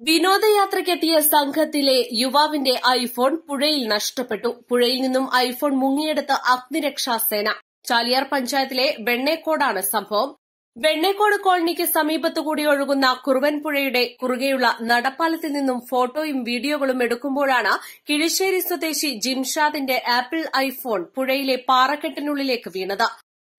വിനോദയാത്രയ്ക്കെത്തിയ സംഘത്തിലെ യുവാവിന്റെ ഐഫോൺ പുഴയിൽ നഷ്ടപ്പെട്ടു. പുഴയിൽ നിന്നും ഐഫോൺ മുങ്ങിയെടുത്ത അഗ്നിരക്ഷാസേന ചാലിയാർ പഞ്ചായത്തിലെ വെണ്ണേക്കോടാണ് സംഭവം. വെണ്ണേക്കോട് കോളനിക്ക് സമീപത്തുകൂടി ഒഴുകുന്ന കുറുവൻപുഴയുടെ കുറുകെയുള്ള നടപ്പാലത്തിൽ നിന്നും ഫോട്ടോയും വീഡിയോകളും എടുക്കുമ്പോഴാണ് കിഴിശ്ശേരി സ്വദേശി ജിംഷാദിന്റെ ആപ്പിൾ ഐഫോൺ പുഴയിലെ പാറക്കെട്ടിനുള്ളിലേക്ക് വീണത്.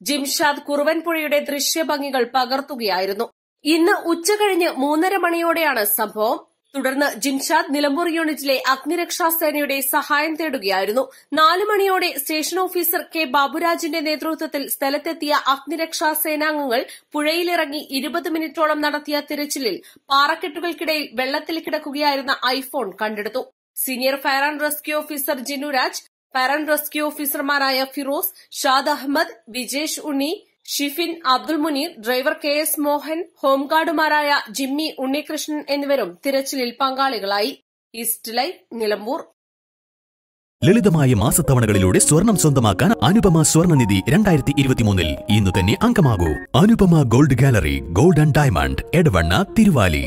ജിംഷാദ് കുറുവൻപുഴയുടെ ദൃശ്യഭംഗികൾ പകർത്തുകയായിരുന്നു. ഇന്ന് ഉച്ചകഴിഞ്ഞ് മൂന്നര മണിയോടെയാണ് സംഭവം. തുടർന്ന് ജിംഷാദ് നിലമ്പൂർ യൂണിറ്റിലെ അഗ്നിരക്ഷാ സേനയുടെ സഹായം തേടുകയായിരുന്നു. നാലു മണിയോടെ സ്റ്റേഷൻ ഓഫീസർ കെ ബാബുരാജിന്റെ നേതൃത്വത്തിൽ സ്ഥലത്തെത്തിയ അഗ്നിരക്ഷാ സേനാംഗങ്ങൾ പുഴയിലിറങ്ങി ഇരുപത് മിനിറ്റോളം നടത്തിയ തിരച്ചിലിൽ പാറക്കെട്ടുകൾക്കിടയിൽ വെള്ളത്തിൽ കിടക്കുകയായിരുന്ന ഐഫോൺ കണ്ടെടുത്തു. Senior fire and rescue officer Jinuraj fire and rescue ഓഫീസർമാരായ Firoz Shad Ahammed Vijesh Unni Shifin Abdul Muneer driver K S Mohan ഹോംഗാർഡുമാരായ Jimmy Unnikrishnan എന്നിവരും തിരച്ചിലിൽ പങ്കാളികളായി. East Life Nilambur. ലളിതമായ മാസത്തവണകളിലൂടെ സ്വർണം സ്വന്തമാക്കാൻ അനുപമ സ്വർണനിധി രണ്ടായിരത്തി ഇരുപത്തിമൂന്നിൽ ഇന്ന് തന്നെ അംഗമാകൂ. Anupama gold gallery gold and diamond Edavanna Thiruvali.